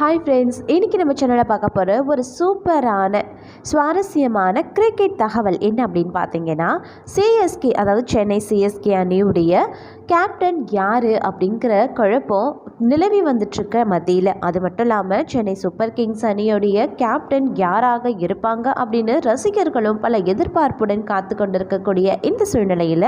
Hi friends இன்றைக்கி நம்ம சேனலில் பார்க்க போகிற ஒரு சூப்பரான சுவாரஸ்யமான கிரிக்கெட் தகவல் என்ன அப்படின்னு பார்த்தீங்கன்னா சிஎஸ்கே அதாவது சென்னை சிஎஸ்கே அணியுடைய கேப்டன் யார் அப்படிங்கிற குழப்பம் நிலவி வந்துட்டுருக்க மத்தியில். அது மட்டும் இல்லாமல் சென்னை சூப்பர் கிங்ஸ் அணியுடைய கேப்டன் யாராக இருப்பாங்க அப்படின்னு ரசிகர்களும் பல எதிர்பார்ப்புடன் காத்து கொண்டிருக்கக்கூடிய இந்த சூழ்நிலையில்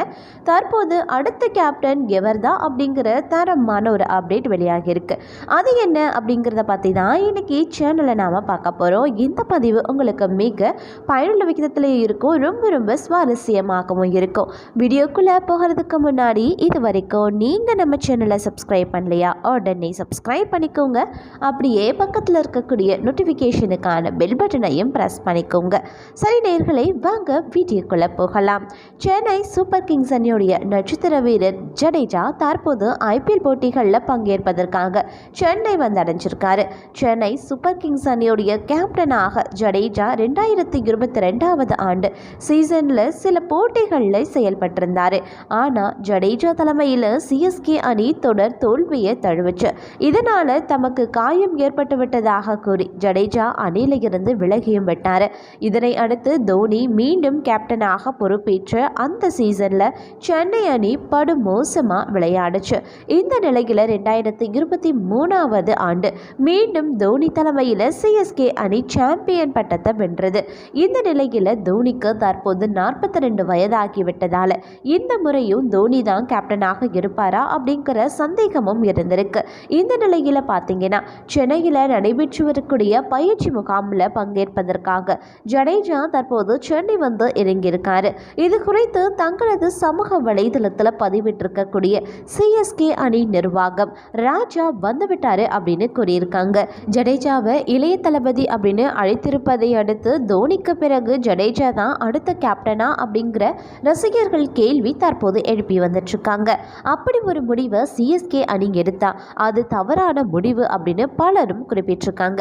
தற்போது அடுத்த கேப்டன் எவர்தான் அப்படிங்கிற தரமான ஒரு அப்டேட் வெளியாகியிருக்கு. அது என்ன அப்படிங்கிறத பற்றி தான் இன்னைக்கு சேனலை நாம் பார்க்க போகிறோம் இந்த பதிவு உங்களுக்கு மிக பயனுள்ள விகிதத்தில் இருக்கும். ரொம்ப ரொம்ப சுவாரஸ்யமாகவும் இருக்கும். வீடியோக்குள்ளே போகிறதுக்கு முன்னாடி இது வரைக்கும் நீங்கள் நம்ம சேனலை சப்ஸ்கிரைப் பண்ணலையா? உடனே சப்ஸ்கிரைப் பண்ணிக்கோங்க. அப்படியே பக்கத்தில் இருக்கக்கூடிய நோட்டிஃபிகேஷனுக்கான பெல் பட்டனையும் ப்ரெஸ் பண்ணிக்கோங்க. சரி நேர்களை வாங்க வீடியோக்குள்ளே போகலாம். சென்னை சூப்பர் கிங்ஸ் அணியுடைய நட்சத்திர வீரர் ஜடேஜா தற்போது ஐபிஎல் போட்டிகளில் பங்கேற்பதற்காக சென்னை வந்தடைஞ்சிருக்காரு. சென்னை சூப்பர் கிங்ஸ் அணியுடைய கேப்டனாக ஜடேஜா ரெண்டாயிரத்தி இருபத்தி ரெண்டாவது ஆண்டு சீசனில் சில போட்டிகளில் செயல்பட்டிருந்தார். ஆனால் ஜடேஜா தலைமையில் சிஎஸ்கே அணி தொடர் தோல்வியை தழுவுச்சு இதனால் தமக்கு காயம் ஏற்பட்டு விட்டதாக கூறி ஜடேஜா அணியிலிருந்து விலகியும் விட்டார். இதனை அடுத்து தோனி மீண்டும் கேப்டனாக பொறுப்பேற்று அந்த சீசனில் சென்னை அணி படு மோசமாக விளையாடுச்சு. இந்த நிலையில் ரெண்டாயிரத்தி இருபத்தி மூணாவது ஆண்டு மீண்டும் தோனி தலைமையில் சிஎஸ்கே அணி சாம்பியன் பட்டத்தை வென்றது. இந்த நிலையில் தோனிக்கு தற்போது நாற்பத்தி ரெண்டு வயதாகிவிட்டதால் இந்த முறையும் தோனி தான் கேப்டனாக இருப்பாரா அப்படிங்கிற சந்தேகமும் இருந்திருக்கு. இந்த நிலையில் பார்த்தீங்கன்னா சென்னையில் நடைபெற்று வரக்கூடிய பயிற்சி முகாமில் பங்கேற்பதற்காக ஜடேஜா தற்போது சென்னை வந்து இறங்கியிருக்காரு. இது குறித்து தங்களது சமூக வலைதளத்தில் பதிவிட்டிருக்கக்கூடிய சிஎஸ்கே அணி நிர்வாகம் ராஜா வந்துவிட்டாரு அப்படின்னு கூறியிருக்காங்க. ஜடேஜாவை இளைய தளபதி அப்படின்னு அழைத்திருப்பதை அடுத்து தோனிக்கு பிறகு ஜடேஜா தான் அடுத்த கேப்டனா அப்படிங்கிற ரசிகர்கள் கேள்வி தற்போது எழுப்பி வந்துட்டு இருக்காங்க அப்படி ஒரு முடிவை சிஎஸ்கே அணி எடுத்தா அது தவறான முடிவு அப்படின்னு பலரும் குறிப்பிட்டிருக்காங்க.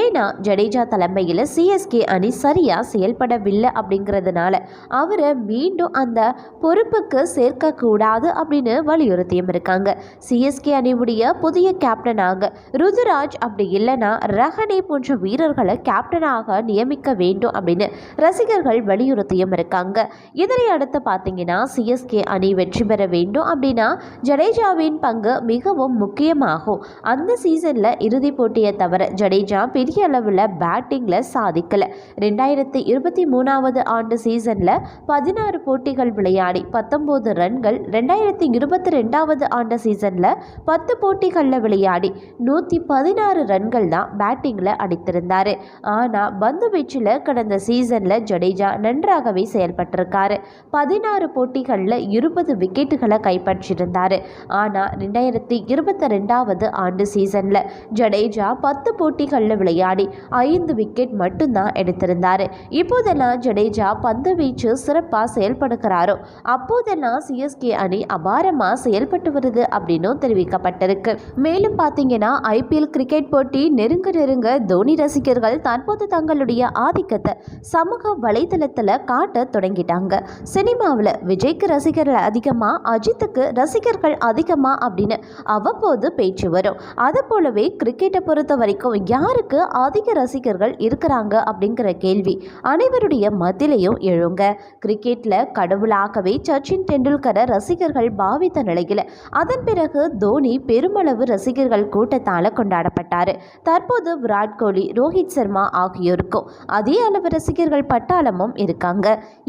ஏன்னா ஜடேஜா தலைமையில் சிஎஸ்கே அணி சரியாக செயல்படவில்லை அப்படிங்கிறதுனால அவரை மீண்டும் அந்த பொறுப்புக்கு சேர்க்கக்கூடாது அப்படின்னு வலியுறுத்தியும் இருக்காங்க. சிஎஸ்கே அணியுடைய புதிய கேப்டனாக ருதுராஜ் அப்படி இல்லைன்னா ரஹனே போன்ற வீரர்களை கேப்டனாக நியமிக்க வேண்டும் அப்படின்னு ரசிகர்கள் வலியுறுத்தியும் இருக்காங்க. இதனை அடுத்து பார்த்தீங்கன்னா சிஎஸ்கே அணி வெற்றி பெற வேண்டும் அப்படின்னா ஜடேஜாவின் பங்கு மிகவும் முக்கியமாகும். அந்த சீசனில் இறுதிப் போட்டியை தவிர ஜடேஜா பெரிய அளவில் பேட்டிங்கில் சாதிக்கலை. ரெண்டாயிரத்தி இருபத்தி மூணாவது ஆண்டு சீசனில் பதினாறு போட்டிகள் விளையாடி பத்தொம்போது ரன்கள் ரெண்டாயிரத்தி இருபத்தி ரெண்டாவது ஆண்டு சீசனில் பத்து போட்டிகளில் விளையாடி நூற்றி பதினாறு ரன்கள் தான் பேட்டிங்கில் அடித்திருந்தார். ஆனால் பந்து வீச்சில் கடந்த சீசனில் ஜடேஜா நன்றாகவே செயல்பட்டிருக்காரு. பதினாறு போட்டிகளில் இருபது விக்கெட்டுகளை கைப்பற்றியிருந்தார். ஆனால் ரெண்டாயிரத்தி இருபத்தி ரெண்டாவது ஆண்டு சீசனில் ஜடேஜா பத்து போட்டிகளில் விளையாடி ஐந்து விக்கெட் மட்டும்தான் எடுத்திருந்தார். இப்போதெல்லாம் ஜடேஜா பந்து வீச்சு சிறப்பாக செயல்படுகிறாரோ அப்போதெல்லாம் சிஎஸ்கே அணி அபாரமாக செயல்பட்டு வருது அப்படின்னும் தெரிவிக்கப்பட்டிருக்கு. மேலும் பார்த்தீங்கன்னா ஐபிஎல் கிரிக்கெட் போட்டி நெருங்க நெருங்க தோனி ரசிகர்கள் தற்போது தங்களுடைய ஆதிக்கத்தை சமூக வலைதளத்தில் காட்ட தொடங்கிட்டாங்க. சினிமாவில் விஜய்க்கு ரசிகர்கள் அதிகமாக அஜித்துக்கு ரசிகர்கள் அதிகமாக அப்படின்னு அவ்வப்போது பேச்சு வரும். அது போலவே கிரிக்கெட்டை பொறுத்த வரைக்கும் யாருக்கு அதிக ரசிகர்கள் இருக்கிறாங்க அப்படிங்கிற கேள்வி அனைவருடைய மத்தியிலையும் எழுங்க. கிரிக்கெட்டில் கடவுளாகவே சச்சின் டெண்டுல்கரை ரசிகர்கள் பாவித்த நிலையில் அதன் பிறகு தோனி பெருமளவு ரசிகர்கள் கூட்டத்தால் கொண்டாடப்பட்டார். தற்போது விராட் கோலி ரோஹித் சர்மா ஆகியோருக்கும் அதே அளவு ரசிகர்கள் பட்டாளமும் இருக்காங்க.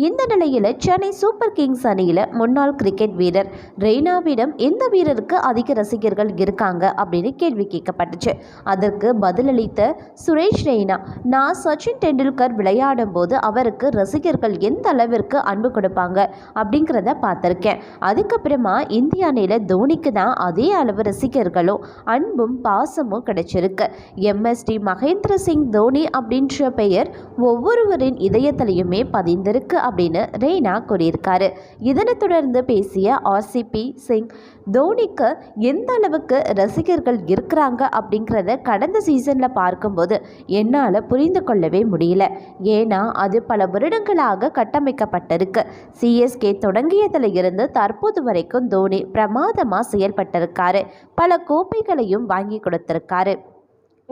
இந்த நிலையில் சென்னை சூப்பர் கிங்ஸ் அணியில் முன்னாள் கிரிக்கெட் வீரர் ரெய்னாவிடம் எந்த வீரருக்கு அதிக ரசிகர்கள் இருக்காங்க அப்படின்னு கேள்வி கேட்கப்பட்டுச்சு. அதற்கு பதிலளித்த சுரேஷ் ரெய்னா நான் சச்சின் டெண்டுல்கர் விளையாடும் போது அவருக்கு ரசிகர்கள் எந்த அளவிற்கு அன்பு கொடுப்பாங்க அப்படிங்கிறத பார்த்துருக்கேன். அதுக்கப்புறமா இந்திய அணியில் தோனிக்கு தான் அதே அளவு ரசிகர்களும் அன்பும் பாசமும் கிடைச்சிருக்கு. எம்எஸ்டி மகேந்திர சிங் தோனி அப்படின்ற பெயர் ஒவ்வொருவரின் இதயத்திலையுமே பதிந்திருக்கு அப்படின்னு ரெய்னா கூறியிருக்காரு. இதனை தொடர்ந்து பேசிய ஆர்சிபி சிங் தோனிக்கு எந்த அளவுக்கு ரசிகர்கள் இருக்கிறாங்க அப்படிங்கிறத கடந்த சீசனில் பார்க்கும்போது என்னால் புரிந்து கொள்ளவே முடியல. ஏன்னா அது பல வருடங்களாக கட்டமைக்கப்பட்டிருக்கு. சிஎஸ்கே தொடங்கியதில் இருந்து தற்போது வரைக்கும் தோனி பிரமாதமாக செயல்பட்டிருக்காரு. பல கோப்பைகளையும் வாங்கி கொடுத்திருக்காரு.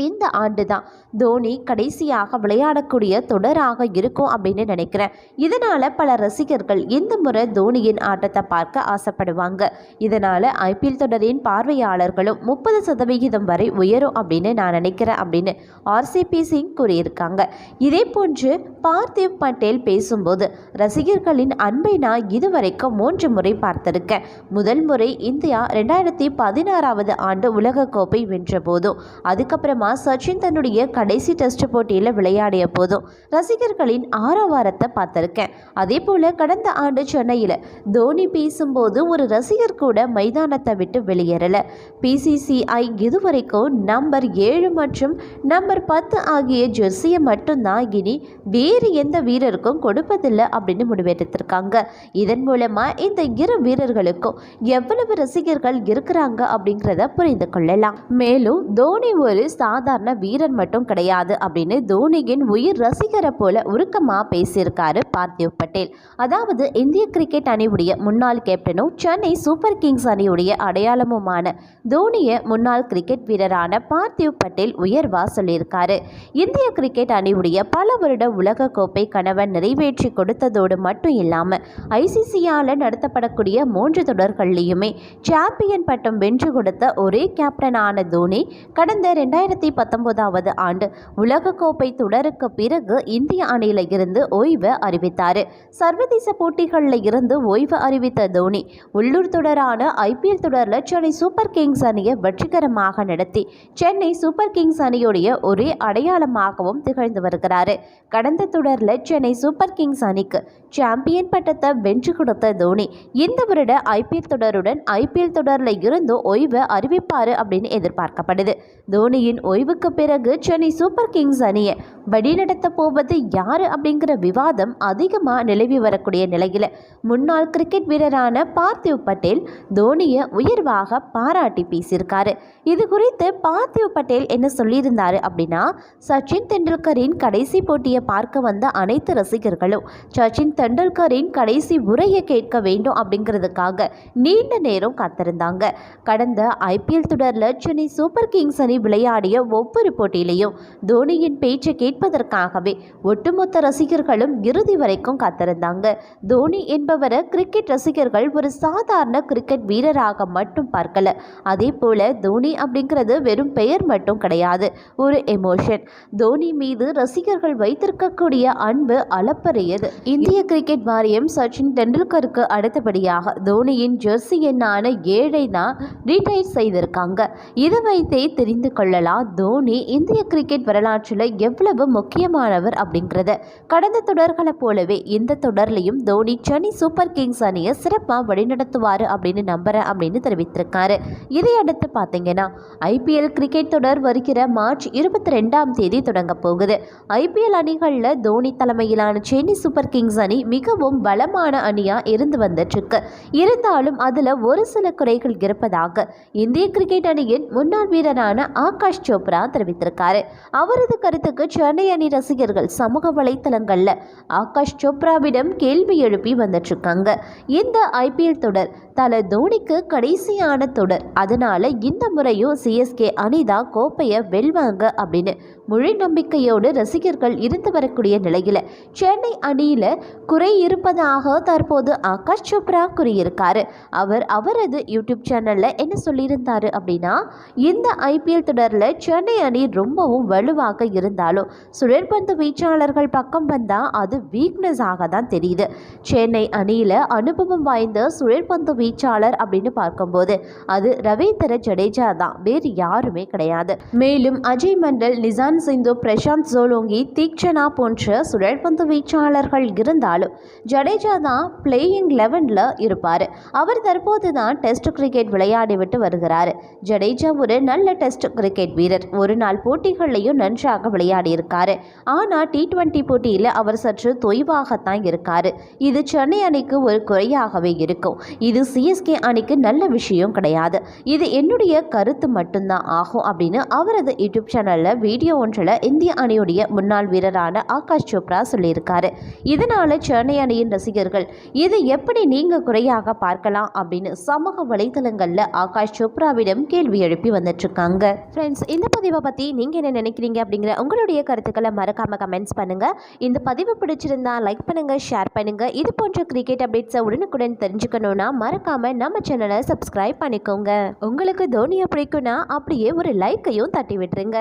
இந்த ஆண்டு தான் தோனி கடைசியாக விளையாடக்கூடிய தொடராக இருக்கும் அப்படின்னு நினைக்கிறேன். இதனால் பல ரசிகர்கள் இந்த முறை தோனியின் ஆட்டத்தை பார்க்க ஆசைப்படுவாங்க. இதனால் ஐபிஎல் தொடரின் பார்வையாளர்களும் முப்பது சதவிகிதம் வரை உயரும் அப்படின்னு நான் நினைக்கிறேன் அப்படின்னு ஆர்சிபி சிங் கூறியிருக்காங்க. இதே போன்று பார்த்திவ் பட்டேல் பேசும்போது ரசிகர்களின் அன்பை நான் இதுவரைக்கும் மூன்று முறை பார்த்திருக்கேன். முதல் முறை இந்தியா ரெண்டாயிரத்தி பதினாறாவது ஆண்டு உலகக்கோப்பை வென்ற போதும். அதுக்கப்புறமா சச்சின் தன்னுடைய கடைசி டெஸ்ட் போட்டியில் விளையாடிய போதும் ரசிகர்களின் ஆரவாரத்தை பார்த்துருக்கேன். அதே போல் கடந்த ஆண்டு சென்னையில் தோனி பேசும்போது ஒரு ரசிகர் கூட மைதானத்தை விட்டு வெளியேறலை. பிசிசிஐ இதுவரைக்கும் நம்பர் ஏழு மற்றும் நம்பர் பத்து ஆகிய ஜெர்சியை மட்டும்தான் இனி வேறு எந்த வீரருக்கும் கொடுப்பதில்லை அப்படின்னு முடிவெடுத்திருக்காங்க. இதன் மூலமாக இந்த இரு வீரர்களுக்கும் எவ்வளவு ரசிகர்கள் இருக்கிறாங்க அப்படிங்கிறத புரிந்து கொள்ளலாம். மேலும் தோனி ஒரு சாதாரண வீரர் மட்டும் கிடையாது அப்படின்னு தோனியின் உயிர் ரசிகரை போல உருக்கமாக பேசியிருக்காரு பார்த்திவ் பட்டேல். அதாவது இந்திய கிரிக்கெட் அணியுடைய முன்னாள் கேப்டனும் சென்னை சூப்பர் கிங்ஸ் அணியுடைய அடையாளமுமான தோனியை முன்னாள் கிரிக்கெட் வீரரான பார்த்திவ் பட்டேல் உயர்வா சொல்லியிருக்காரு. இந்திய கிரிக்கெட் அணியுடைய பல வருட உலக கோப்பை கணவன் நிறைவேற்றி கொடுத்ததோடு மட்டும் இல்லாமல் ஐசிசியால் நடத்தப்படக்கூடிய மூன்று தொடர்கள்லையுமே சாம்பியன் பட்டம் வென்று கொடுத்த ஒரே கேப்டனான தோனி கடந்த ரெண்டாயிரத்தி பத்தொன்பதாவது ஆண்டு உலகக்கோப்பை தொடருக்கு பிறகு இந்திய அணியில இருந்து ஓய்வு அறிவித்தார். சர்வதேச போட்டிகளில் இருந்து ஓய்வு அறிவித்த தோனி உள்ளூர் தொடரான ஐபிஎல் தொடரில் சென்னை சூப்பர் கிங்ஸ் அணியை வெற்றிகரமாக நடத்தி சென்னை சூப்பர் கிங்ஸ் அணியுடைய ஒரே அடையாளமாகவும் திகழ்ந்து வருகிறார். கடந்த தொடரில் சென்னை சூப்பர் கிங்ஸ் அணிக்கு சாம்பியன் பட்டத்தை வென்று கொடுத்த தோனி. இந்த வருட ஐபிஎல் தொடருடன் ஐபிஎல் தொடரில் இருந்து ஓய்வை அறிவிப்பார் அப்படின்னு எதிர்பார்க்கப்படுது. தோனியின் ஓய்வுக்கு பிறகு சென்னை சூப்பர் கிங்ஸ் அணியை வழிநடத்த போவது யார் அப்படிங்கிற விவாதம் அதிகமாக நிலவி வரக்கூடிய நிலையில் முன்னாள் கிரிக்கெட் வீரரான பார்த்திவ் பட்டேல் தோனியை உயர்வாக பாராட்டி பேசியிருக்காரு. இது குறித்து பார்த்திவ் பட்டேல் என்ன சொல்லியிருந்தாரு அப்படின்னா சச்சின் தெண்டுல்கரின் கடைசி போட்டியை பார்க்க வந்த அனைத்து ரசிகர்களும் சச்சின் தெண்டுல்கரின் கடைசி உரையை கேட்க வேண்டும் அப்படிங்கிறதுக்காக நீண்ட நேரம் காத்திருந்தாங்க. கடந்த ஐபிஎல் தொடரில் சென்னை சூப்பர் கிங்ஸ் அணி விளையாடிய ஒவ்வொரு போட்டியிலையும் தோனியின் பேச்சை கேட்பதற்காகவே ஒட்டுமொத்த ரசிகர்களும் இறுதி வரைக்கும் காத்திருந்தாங்க. தோனி என்பவரை கிரிக்கெட் ரசிகர்கள் ஒரு சாதாரண கிரிக்கெட் வீரராக மட்டும் பார்க்கல. அதே போல தோனி அப்படிங்கிறது வெறும் பெயர் மட்டும் கிடையாது ஒரு எமோஷன் தோனி மீது ரசிகர்கள் வைத்திருக்கக்கூடிய அன்பு அளப்பரியது இந்திய கிரிக்கெட் வாரியம் சச்சின் டெண்டுல்கருக்கு அடுத்தபடியாக தோனியின் ஜெர்சி எண்ணான ஏழை தான் ரீடைர் செய்திருக்காங்க. இதை வைத்தே தெரிந்து கொள்ளலாம் தோனி இந்திய கிரிக்கெட் வரலாற்றில் எவ்வளவு முக்கியமானவர் அப்படிங்கிறத. கடந்த தொடர்களை போலவே இந்த தொடர்லையும் தோனி சென்னை சூப்பர் கிங்ஸ் அணியை சிறப்பாக வழிநடத்துவார் அப்படின்னு நம்புறேன் அப்படின்னு தெரிவித்திருக்காரு. இதையடுத்து பார்த்தீங்கன்னா ஐபிஎல் கிரிக்கெட் தொடர் வருகிற மார்ச் இருபத்தி ரெண்டாம் தேதி தொடங்க போகுது. ஐபிஎல் அணிகளில் தோனி தலைமையிலான சென்னை சூப்பர் கிங்ஸ் அணி மிகவும் பலமான அணியாக இருந்து வந்துட்டுருக்கு இருந்தாலும் அதில் ஒரு சில குறைகள் இருப்பதாக இந்திய கிரிக்கெட் அணியின் முன்னாள் வீரரான ஆகாஷ் சோப்ரா தெரிவித்திருக்காரு. அவரது கருத்துக்கு சென்னை அணி ரசிகர்கள் சமூக வலைத்தளங்களில் ஆகாஷ் சோப்ராவிடம் கேள்வி எழுப்பி வந்துட்டுருக்காங்க இந்த ஐபிஎல் தொடர் தல தோனிக்கு கடைசியான தொடர். அதனால இந்த முறையும் சிஎஸ்கே அணிதா கோப்பையை வெல்வாங்க அப்படின்னு முழு நம்பிக்கையோடு ரசிகர்கள் இருந்து வரக்கூடிய நிலையில் சென்னை அணியில் குறை இருப்பதாக தற்போது ஆகாஷ் சோப்ரா கூறியிருக்காரு. அவர் அவரது யூடியூப் சேனலில் என்ன சொல்லியிருந்தாரு அப்படின்னா இந்த ஐபிஎல் தொடரில் சென்னை அணி ரொம்பவும் வலுவாக இருந்தாலும் சுழற்பந்து வீச்சாளர்கள் பக்கம் வந்தால் அது வீக்னஸாக தான் தெரியுது. சென்னை அணியில் அனுபவம் வாய்ந்த சுழற்பந்து வீச்சாளர் அப்படின்னு பார்க்கும்போது அது ரவீந்திர ஜடேஜா தான். வேறு யாருமே கிடையாது. மேலும் அஜய் மண்டல் நிசான் சிந்து பிரசாந்த் சோலோங்கி தீக்ஷனா போன்ற சுழற்பந்து வீச்சாளர்கள் இருந்தாலும் ஜடேஜா தான் பிளேயிங் லெவனில் இருப்பார். அவர் தற்போது தான் டெஸ்ட் கிரிக்கெட் விளையாடிவிட்டு வருகிறார். ஜடேஜா ஒரு நல்ல டெஸ்ட் கிரிக்கெட் வீரர். ஒரு நாள் போட்டிகளையும் நன்றாக விளையாடியிருக்காரு ஆனால் டி டுவெண்ட்டி போட்டியில் அவர் சற்று தொய்வாகத்தான் இருக்காரு. இது சென்னை அணிக்கு ஒரு குறையாகவே இருக்கும். இது சிஎஸ்கே அணிக்கு நல்ல விஷயம் கிடையாது. இது என்னுடைய கருத்து மட்டும்தான். ஆகும் அப்படின்னு அவரது யூடியூப் சேனலில் வீடியோ ஒன்றில் இந்திய அணியுடைய முன்னாள் வீரரான ஆகாஷ் சோப்ரா சொல்லியிருக்காரு. இதனால் சென்னை அணியின் ரசிகர்கள் இது எப்படி நீங்கள் குறையாக பார்க்கலாம் அப்படின்னு சமூக வலைதளங்களில் ஆகாஷ் சோப்ராவிடம் கேள்வி எழுப்பி வந்துட்டுருக்காங்க. ஃப்ரெண்ட்ஸ் இந்த பதிவை பற்றி நீங்கள் என்ன நினைக்கிறீங்க அப்படிங்கிற உங்களுடைய கருத்துக்களை மறக்காமல் கமெண்ட்ஸ் பண்ணுங்கள் இந்த பதிவு பிடிச்சிருந்தா லைக் பண்ணுங்கள் ஷேர் பண்ணுங்கள் இது போன்ற கிரிக்கெட் அப்டேட்ஸை உடனுக்குடன் தெரிஞ்சுக்கணுன்னா மறக்காம நம்ம சேனலை சப்ஸ்கிரைப் பண்ணிக்கோங்க. உங்களுக்கு தோனியை பிடிக்கும்னா அப்படியே ஒரு லைக்கையும் தட்டி விட்டுருங்க.